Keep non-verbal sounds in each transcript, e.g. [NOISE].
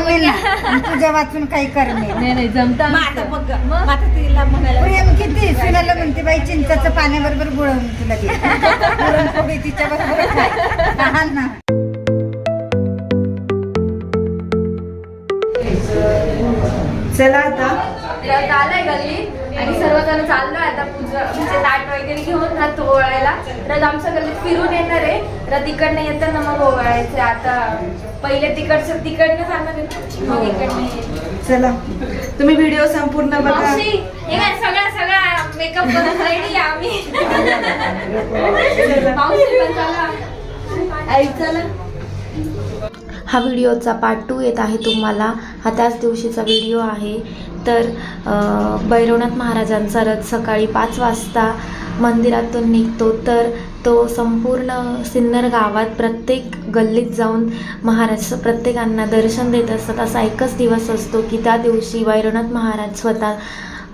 कमी ना. आणि तुझ्या वाचून काही करणे. नाही नाही जमता मग आता आमचं. बघ मग? मग आता तिला म्हणायला प्रेम किती? सुनाला म्हणते बाई चिंचाचं पाण्याबरोबर गुळवून तुला दे. पुरणपोळी तिच्या बरोबर हा ना. चला आता. आलाय गल्लीत आणि सर्वजण चाललोय आता पूजा म्हणजे ताट वगैरे घेऊन रथ ओवाळायला रथ आमच्या गल्लीत फिरून येणार आहे. रथ इकडनं येताना मग ओवाळायचं. आता पहिले तिकडचं तिकडनं मग इकडनं. चला. तुम्ही व्हिडिओ संपूर्ण बघा. मावशी हे काय सगळा सगळा मेकअप करून रेडी आम्ही. मावशी पण चला. आई चला. हा व्हिडिओचा पार्ट टू येत आहे तुम्हाला. हा त्याच दिवशीचा व्हिडिओ आहे. तर भैरवनाथ महाराजांचा रथ सकाळी पाच वाजता मंदिरातून निघतो. तर तो संपूर्ण सिन्नर गावात प्रत्येक गल्लीत जाऊन महाराज प्रत्येकांना दर्शन देत असतात. असा एकच दिवस असतो की त्या दिवशी भैरवनाथ महाराज स्वतः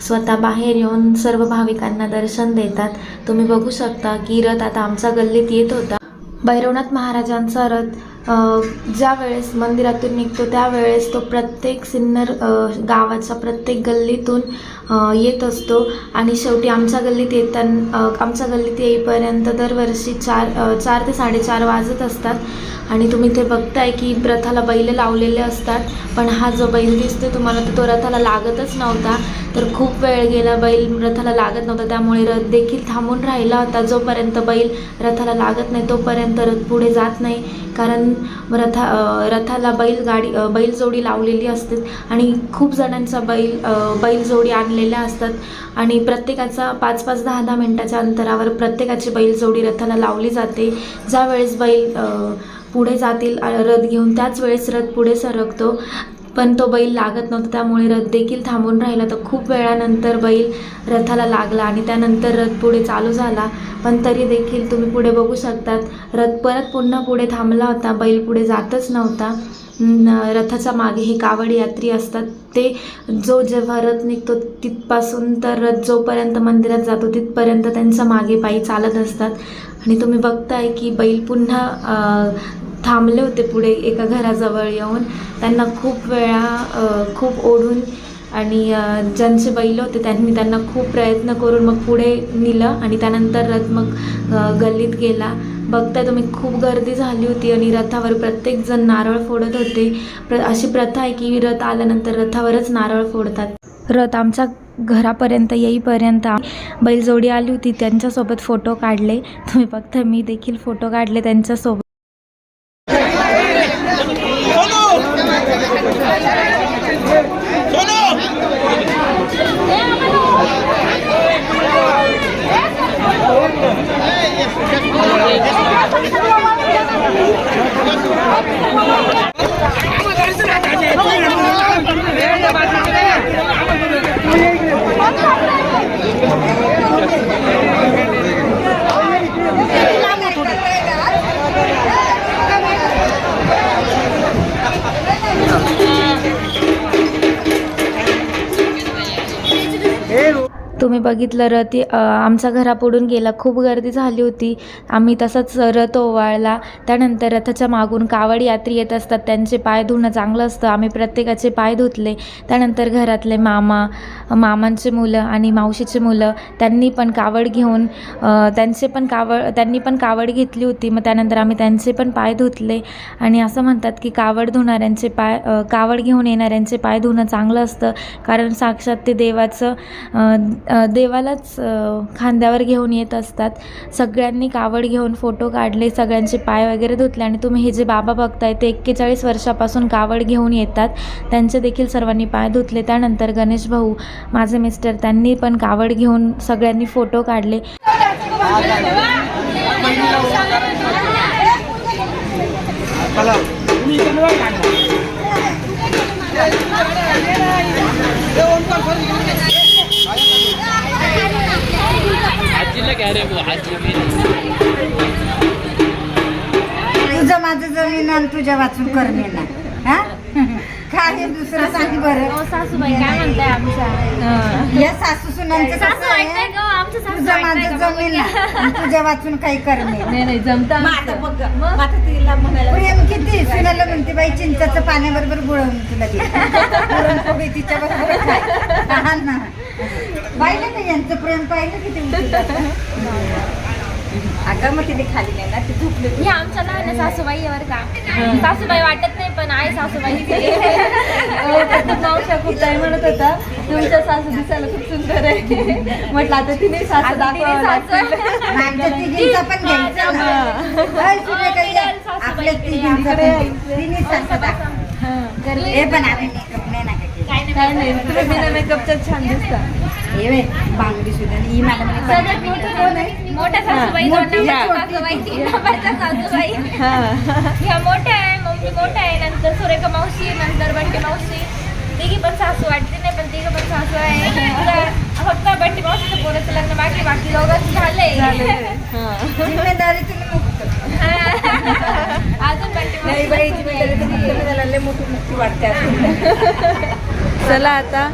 स्वतः बाहेर येऊन सर्व भाविकांना दर्शन देतात. तुम्ही बघू शकता की रथ आता आमच्या गल्लीत येत होता. भैरवनाथ महाराजांचा रथ ज्या वेळेस मंदिरातून निघतो त्यावेळेस तो प्रत्येक सिन्नर गावाच्या प्रत्येक गल्लीतून येत असतो. आणि शेवटी आमच्या गल्लीत येताना आमच्या गल्लीत येईपर्यंत दरवर्षी चार चार ते साडेचार वाजत असतात. आणि तुम्ही ते बघताय की रथाला बैल लावलेले असतात. पण हा जो बैल दिसतो तुम्हाला तो रथाला लागतच नव्हता. तर खूप वेळ गेला बैल रथाला लागत नव्हता त्यामुळे रथ देखील थांबून राहिला होता. जोपर्यंत बैल रथाला लागत नाही तोपर्यंत रथ पुढे जात नाही. कारण रथा रथाला बैल गाडी बैलजोडी लावलेली असते आणि खूप जणांचा बैल बैलजोडी आणलेल्या असतात. आणि प्रत्येकाचा पाच पाच दहा दहा मिनटाच्या अंतरावर प्रत्येकाची बैलजोडी रथाला लावली जाते. ज्यावेळेस बैल पुढे जातील रथ घेऊन त्याच वेळेस रथ पुढे सरकतो. पण तो बैल लागत नव्हता त्यामुळे रथ देखील थांबून राहिला. तर खूप वेळानंतर बैल रथाला लागला आणि त्यानंतर रथ पुढे चालू झाला. पण तरी देखील तुम्ही पुढे बघू शकतात रथ परत पुन्हा पुढे थांबला होता बैल पुढे जातच नव्हता. रथाच्या मागे हे कावड यात्री असतात. ते जो जेव्हा रथ निघतो तिथपासून तर रथ जोपर्यंत मंदिरात जातो तिथपर्यंत त्यांच्या मागे पायी चालत असतात. आणि तुम्ही बघताय की बैल पुन्हा थांबले होते पुढे एका घराजवळ येऊन. त्यांना खूप वेळा खूप ओढून आणि ज्यांचे बैल होते त्यांनी त्यांना खूप प्रयत्न करून मग पुढे नेलं आणि त्यानंतर रथ मग गल्लीत गेला. बघताय तुम्ही खूप गर्दी झाली होती आणि रथावर प्रत्येकजण नारळ फोडत होते. प्र अशी प्रथा आहे की रथ आल्यानंतर रथावरच नारळ फोडतात. रथ आमच्या घरापर्यंत येईपर्यंत बैलजोडी आली होती त्यांच्यासोबत फोटो काढले. तुम्ही बघता मी देखील फोटो काढले त्यांच्यासोबत. तुम्ही बघितलं रती आमचा आमच्या घरापुढून गेला. खूप गर्दी झाली होती. आम्ही तसंच रथ ओवाळला. त्यानंतर रथाच्या मागून कावड यात्री येत असतात. त्यांचे पाय धुणं चांगलं असतं. आम्ही प्रत्येकाचे पाय धुतले. त्यानंतर घरातले मामा मामांचे मुलं आणि मावशीचे मुलं त्यांनी पण कावड घेऊन त्यांचे पण कावड त्यांनी पण कावड घेतली होती. मग त्यानंतर आम्ही त्यांचे पण पाय धुतले. आणि असं म्हणतात की कावड धुणाऱ्यांचे पाय कावड घेऊन येणाऱ्यांचे पाय धुणं चांगलं असतं. कारण साक्षात ते देवाचं देवालाच खांद्यावर घेऊन येत असतात. सगळ्यांनी कावड घेऊन फोटो काढले सगळ्यांचे पाय वगैरे धुतले आणि तुम्ही हे जे बाबा बघताय ते एक्केचाळीस वर्षापासून कावड घेऊन येतात. त्यांचे देखील सर्वांनी पाय धुतले. त्यानंतर गणेश भाऊ माझे मिस्टर त्यांनी पण कावड घेऊन सगळ्यांनी फोटो काढले. तुझं माझं जमीन आणि तुझ्या वाचून करणे ना. हा? आहे दुसरं सांग बरं. सासूबाई काय म्हणताय आमच्या? या सासू सुनांचं कसं आहे? तुझं माझं का? जमेल ना. तुझ्या वाचून काही करणे नाही. नाही जमता आता बघ आता तिला म्हणायला प्रेम किती? सुनाला म्हणते बाई चिंचाचं पाण्याबरोबर बुडवून तुला दे. पुरणपोळी तिच्या बरोबर. हा ना पाहिलं का यांचं प्रेम? पाहिलं किती उंची जातं? अगं मग तिने खाली नाही ना ती झोपली ही आमच्या लहान सासूबाई आहे बरं का. सासूबाई वाटत नाही पण आहे. [LAUGHS] सासूबाई मावशा खूप टाइम म्हणत होता तुमच्या सासू दिसायला खूप सुंदर आहे. [LAUGHS] म्हटलं आता तिने सासू दाखवावं लागतील [LAUGHS] आमच्या तिघींचा पण घ्यायचा. ना. आपल्या तिघींचा पण. तिन्ही सासू दाखव. हे. पण आम्ही मेकअप नाही ना का केला. काय नाही. तुम्ही बिना मेकअपच्या छान दिसता. बघ, बांगडी सुद्धा ही मला म्हणे सगळ्यात मोठं कोण आहे? मोठ्या सासूबाई दोन मोठी, नंबरच्या छोटी. सासूबाई तीन नंबरच्या सासूबाई. हा. ह्या मोठ्या आहे मम्मी मोठ्या आहे. नंतर सुरेखा मावशी नंतर बंटी मावशी. तिघी पण सासू वाटते नाही पण तिघं पण सासू आहे. फक्त बंटी मावशीचं पोराचं लग्न बाकी बाकी दोघं झालंय जिम्मेदारी तुम्ही मुक्त अजून बंटी मोठी मोठी वाटते. चला आता.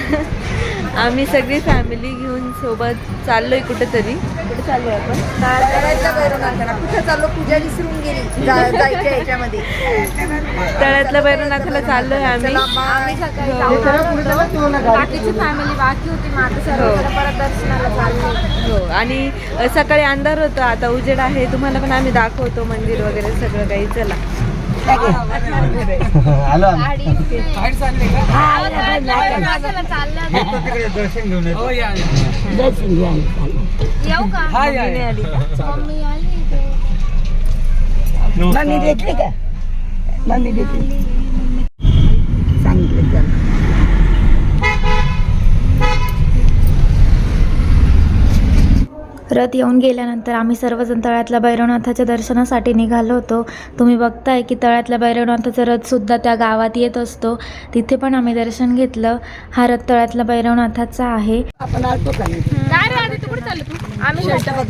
[LAUGHS] आम्ही सगळी फॅमिली घेऊन सोबत चाललोय कुठेतरी. कुठे चाललोय आपण? भैरवनाथाला कुठं चाललो? पूजा विसरून गेली. जा- जायच्या याच्यामध्ये. तळ्यातल्या भैरवनाथाला चाललोय आम्ही. आम्ही सकाळी जाऊ. बाकीची फॅमिली बाकी होती. परत दर्शनाला चाललो. हो. आणि अ, सकाळी अंधार होता. आता उजेड आहे. तुम्हाला पण आम्ही दाखवतो मंदिर वगैरे सगळं काही. चला. आलो दर्शन घेऊन येतो. येऊ का? मम्मीने आली. मम्मी आली इथे. मम्मी देखली का? मम्मी देखली रथ येऊन गेल्यानंतर आम्ही सर्वजण तळ्यातल्या भैरवनाथाच्या दर्शनासाठी निघालो होतो. तुम्ही बघताय की तळ्यातल्या भैरवनाथाचा रथसुद्धा त्या गावात येत असतो. तिथे पण आम्ही दर्शन घेतलं. हा रथ तळ्यातल्या भैरवनाथाचा आहे. आपण आम्ही शर्ट इथं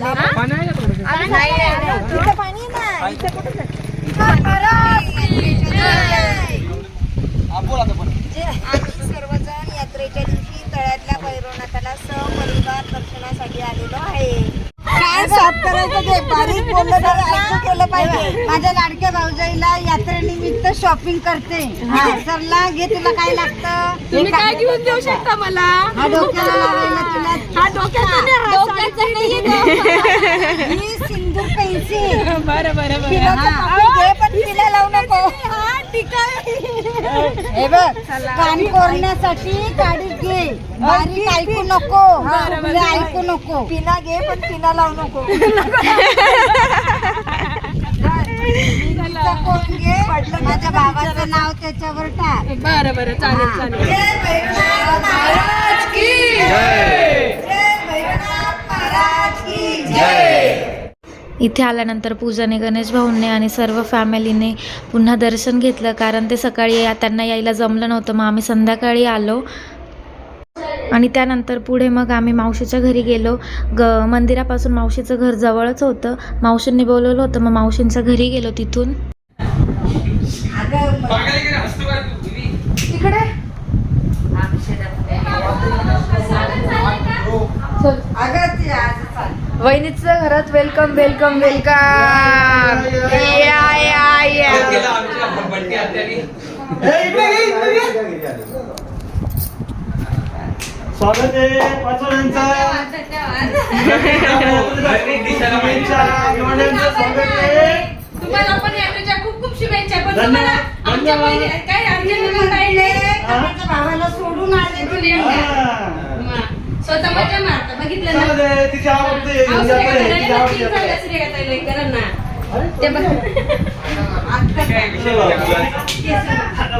पाणी आहे ना इथं कुठं जायचं? जे आम्ही सर्वजण यात्रेच्या दिवशी तळ्यातल्या भैरवनाथाला सपरिवार दर्शनासाठी आलेलो आहे काय साफ करायचं ते बारीक बोललं तर ऐकू केलं पाहिजे माझ्या लाडक्या भाऊजाईला यात्रेनिमित्त शॉपिंग करते. हा सरला घे तुला काय लागतं? तुम्ही काय घेऊन देऊ शकता मला? हा डोक्याला लावायला तुला [LAUGHS] हा डोक्याचं नाहीये का? ही सिंदूर पेन्सिल बरं बरं बरं. हा, घे पण तिला लावू नको. हे बघ कान कोरण्यासाठी काढी घे. बारीक ऐकू नको. तुला ऐकू नको. पिना घे पण पिना लावू नको. पिना कोण घे माझ्या बाबाचं नाव त्याच्यावर टाक. बरं बरं चालेल चालेल. जय भैरवनाथ महाराज की जय भैरवनाथ महाराज की जय. इथे आल्यानंतर पूजाने गणेश भाऊंनी आणि सर्व फॅमिलीने पुन्हा दर्शन घेतलं कारण ते सकाळी या- त्यांना यायला जमलं नव्हतं. मग आम्ही संध्याकाळी आलो. आणि त्यानंतर पुढे मग आम्ही मावशीच्या घरी गेलो. ग मंदिरापासून मावशीचं घर जवळच होतं. मावशींनी बोलवलं होतं मग मावशींच्या घरी गेलो तिथून. वहिनीचं घरात वेलकम वेलकम वेलकम या या या. स्वागत आहे पाचोळ्यांचा स्वागत आहे. तुम्हाला पण यात्रेच्या खूप खूप शुभेच्छा. पण धन्यवाद. तुम्हाला आमच्या काय आमच्या भावाला सोडून आले तुम्ही? हा. स्वतः मजा मारता. बघितलं ना? तिची आवडते ना ते बघ. आता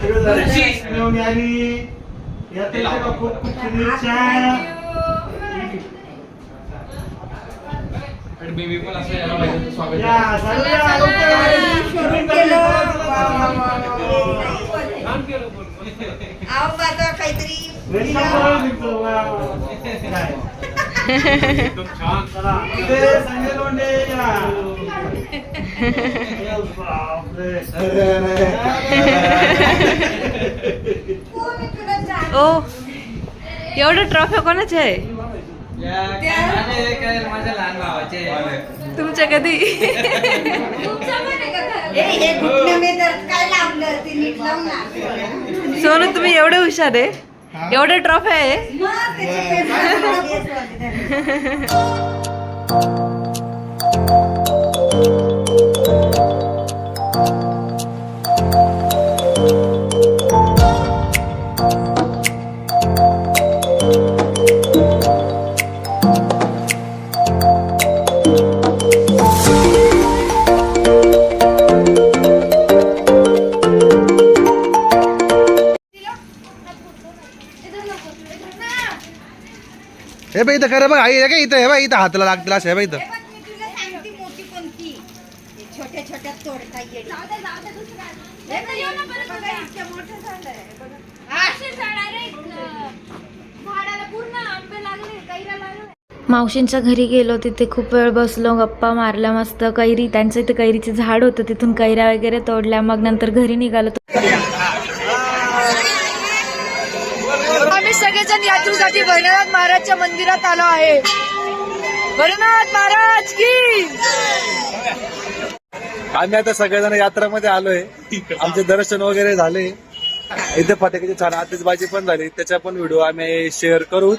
पण आला. यात्रेच्या खूप खूप शुभेच्छा. माझा काहीतरी [LAUGHS] [LAUGHS] ओ एवढं ट्रॉफी कोणाचे आहे? माझ्या लहान भावाचे तुमच्या कधी हे सोनू तुम्ही एवढे हुशार आहे? एवढे ट्रॉफी आहे? हे बाई इथं खरं बघ आई हे काय इथं हे बाई इथं हाताला लागतील असं हे बाई इथं. हे बघ, मी तुला सांगते मोठी कोणती. हे छोट्या छोट्या तोडता येईल. हे बघ, बघा, इतक्या मोठं झालंय. बघा. मावशींच्या घरी गेलो तिथे खूप वेळ बसलो गप्पा मारल्या मस्त कैरी त्यांचं इथे कैरीचे झाड होतं तिथून कैऱ्या वगैरे तोडल्या मग नंतर घरी निघालो आम्ही सगळेजण भैरनाथ महाराजच्या मंदिरात आलो आहे. भैरनाथ महाराज की! आम्ही आता सगळेजण यात्रामध्ये आलोय. आमचे दर्शन वगैरे झाले. इथे फटाक्याची छान आतिषबाजी पण झाली. त्याचा पण व्हिडिओ आम्ही शेअर करूच.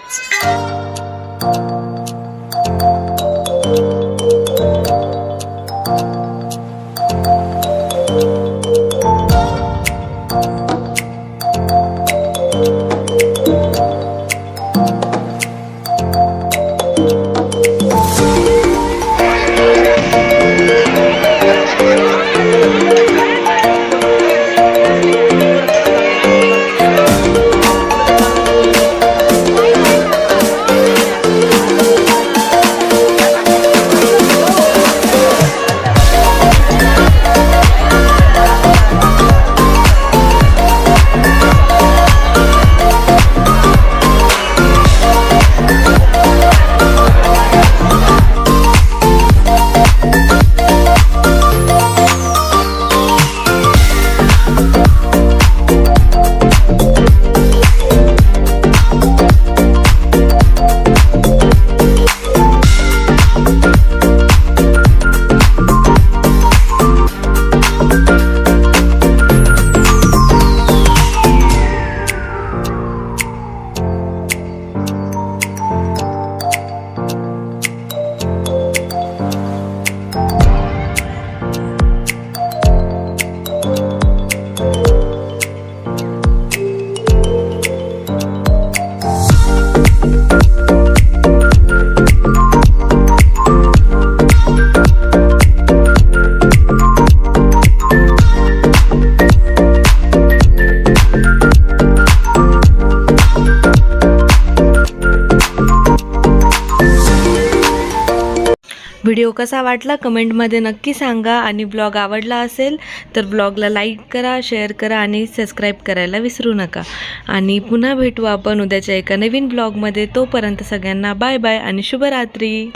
व्हिडिओ कसा वाटला कमेंटमध्ये नक्की सांगा आणि ब्लॉग आवडला असेल तर ब्लॉगला लाईक करा शेअर करा आणि सबस्क्राईब करायला विसरू नका. आणि पुन्हा भेटू आपण उद्याच्या एका नवीन ब्लॉगमध्ये. तोपर्यंत सगळ्यांना बाय बाय आणि शुभरात्री.